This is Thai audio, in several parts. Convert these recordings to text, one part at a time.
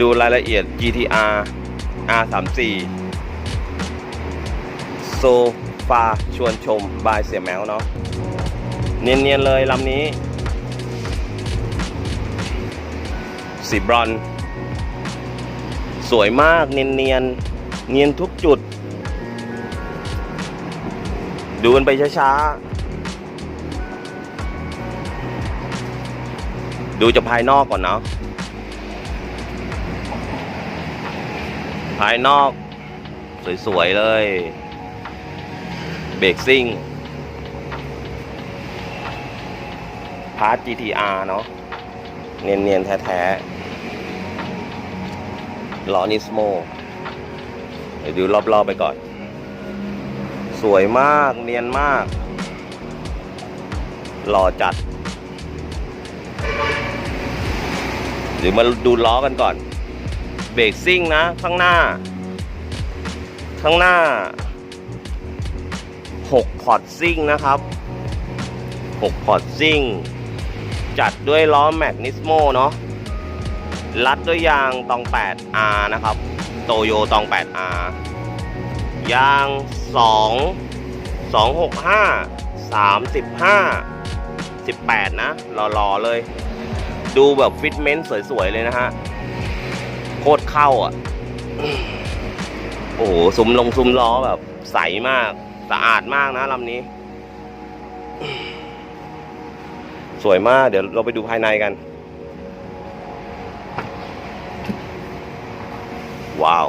ดูรายละเอียด GTR R34 โซฟาชวนชมบายเสียแมวเนาะเนียนๆเลยลำนี้ สีบรอน สวยมากเนียนเนียนๆเนียนทุกจุด ดูกันไปช้าๆ ดูจากภายนอกก่อนเนาะ ภายนอก สวย ๆ เลย เบรกซิ่ง พาร์ท GTR เนาะ เนียน ๆ แท้ ๆ ล้อนิสโม เดี๋ยวดูรอบ ๆ ไปก่อน สวยมาก เนียนมาก หล่อจัดหรือมาดูล้อกันก่อน รกซิ่งนะ ข้างหน้า ข้างหน้า 6 พอร์ตซิ่งนะครับ 6 พอร์ตซิ่ง จัดด้วยล้อแมกนิสโมเนาะรัดด้วยยางตอง 8R นะครับ โตโยตอง 8R ยาง 2 265 35 18 นะหล่อๆเลย ดูแบบฟิตเมนต์สวย ๆ เลยนะฮะ โคตรเข้าอะ โอ้โหซุ้มลงซุ้มล้อแบบ ใสมาก สะอาดมากนะลำนี้ สวยมาก เดี๋ยวเราไปดูภายในกัน ว้าว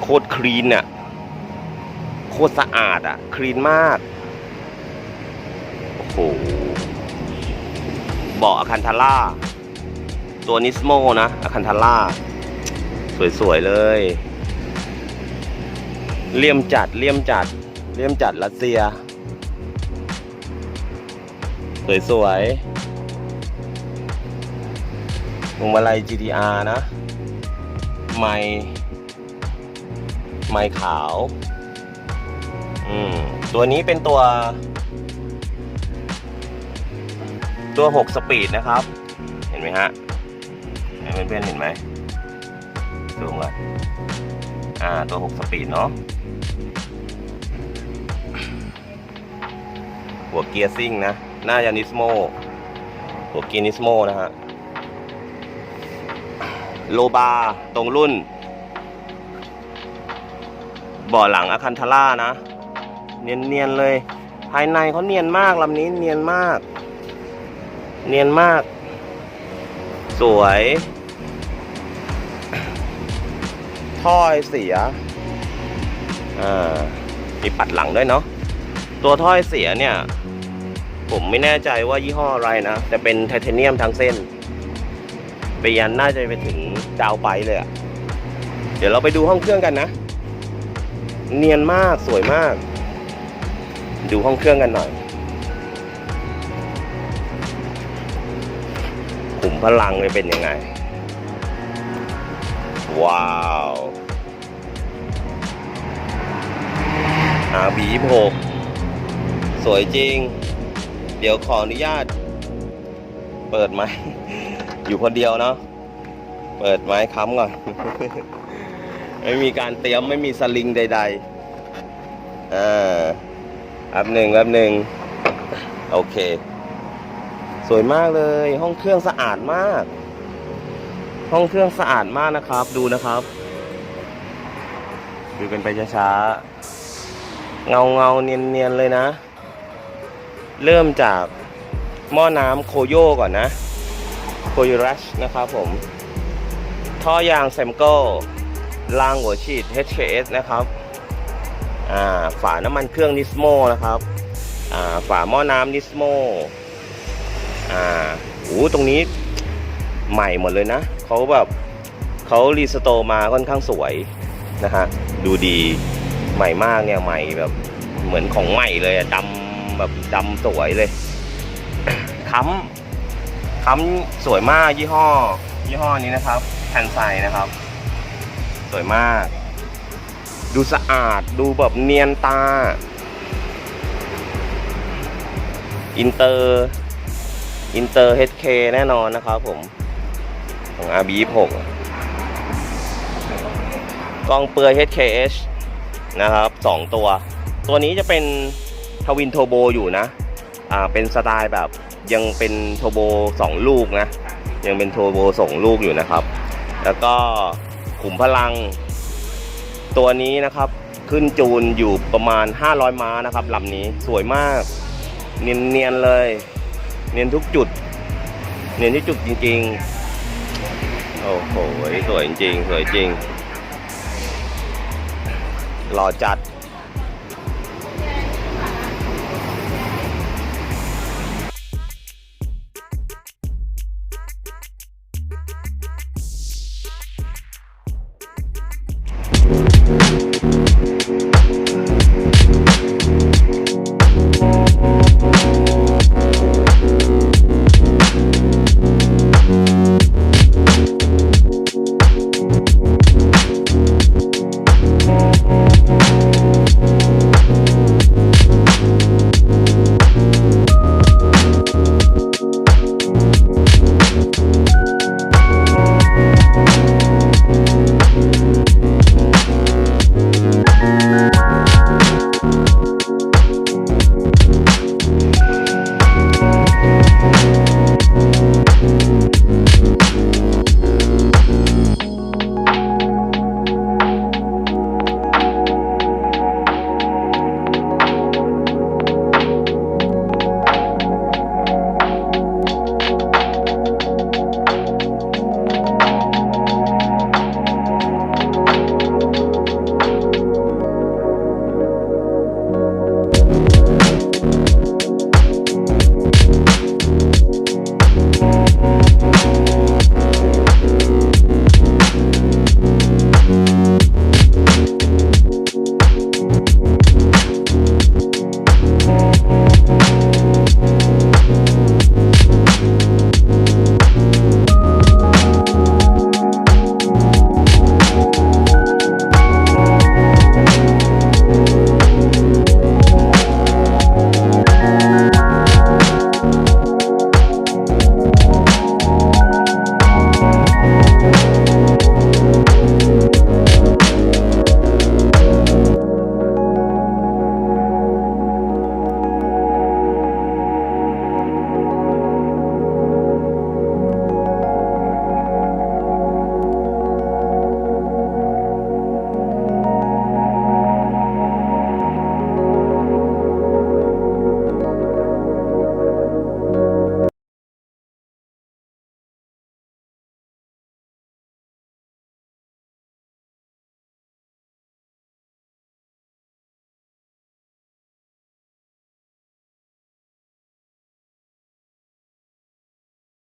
โคตรคลีนอะโคตรสะอาดอะ คลีนมาก โอ้โหเบาะอาคันทาร่า ตัวนิสโมนะอาคันทาร่า สวย ๆ เลย เลี่ยมจัดเลี่ยมจัดเลี่ยมจัดรัสเซีย สวยๆพวงมาลัย GTR นะ ไม้ไม้ขาว อืม ตัวนี้เป็นตัว ตัว 6 สปีดนะครับ เห็นไหมฮะ เพื่อนๆเห็นไหมซูมก่อนอ่าตัว 6 สปีดเนาะหัวเกียร์ซิ่งนะ หน้ายานิสโมหัวเกียร์นิสโมนะฮะโลบาตรงรุ่นบ่อหลังอาคันทาร่านะ เนียนๆเลย ภายในเขาเนียนมากลำนี้เนียนมาก เนียนมาก สวย ท่อยเสียอ่ามีปัดหลังด้วยเนาะตัวท่อยเสียเนี่ย ผมไม่แน่ใจว่ายี่ห้ออะไรนะ แต่เป็นไทเทเนียมทั้งเส้นไปยันน่าจะไปถึงดาวไปเลยอะเดี๋ยวเราไปดูห้องเครื่องกันนะ เนียนมากสวยมาก ดูห้องเครื่องกันหน่อยขุมพลังเลยเป็นยังไง ว้าว อาบีหกสวยจริง เดี๋ยวขออนุญาต เปิดไหมอยู่คนเดียวเนาะ เปิดไม้ค้ำก่อน ไม่มีการเตรียมไม่มีสลิงใด ๆ อ่าแป๊บหนึ่งแป๊บหนึ่งโอเค สวยมากเลย ห้องเครื่องสะอาดมาก ห้องเครื่องสะอาดมากนะครับ ดูนะครับ ดูกันไปช้าๆ เงาเงาเนียนเนียนเลยนะ เริ่มจากหม้อน้ำโคโย่ก่อนนะ โคโยรัชนะครับผม ท่อยางแซมโก้รางหัวฉีด HKS นะครับ อ่า ฝาน้ำมันเครื่องนิสโมนะครับ อ่า ฝาหม้อน้ำนิสโมอ่าโอ้ตรงนี้ใหม่หมดเลยนะ เขาแบบเขารีสโตร์มาค่อนข้างสวยนะฮะ ดูดี ใหม่มากเนี่ยใหม่แบบเหมือนของใหม่เลยอะดำแบบดำสวยเลยค้ำค้ำสวยมากยี่ห้อ ยี่ห้อนี้นะครับแทนไซนะครับ สวยมาก ดูสะอาดดูแบบเนียนตา อินเตอร์อินเตอร์ HK แน่นอนนะครับผม ของ RB26 กล้องเปลือย HKH นะครับ2ตัว ตัวนี้จะเป็นทวินโทโบอยู่นะอ่าเป็นสไตล์แบบยังเป็นโทโบ2ลูกนะ ยังเป็นโทโบส่งลูกอยู่นะครับ แล้วก็ขุมพลัง ตัวนี้นะครับขึ้นจูนอยู่ประมาณ 500 ม้านะครับลำนี้สวยมาก เนียนๆเลย เนียนทุกจุด เนียนที่จุดจริงๆ โอ้โห สวยจริง สวยจริง หล่อจัด